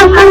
Thank you.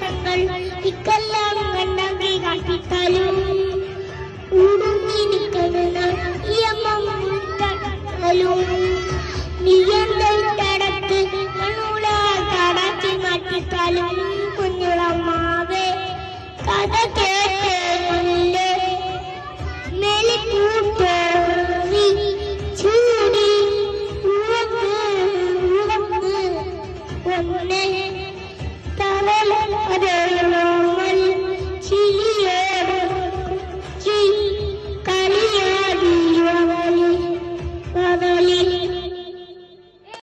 ശബ്ദങ്ങൾ ഇക്കെല്ലാം കണ്ടാക്കി കാട്ടിത്താലും. ഊടുങ്ങി നിൽക്കുന്ന ഈ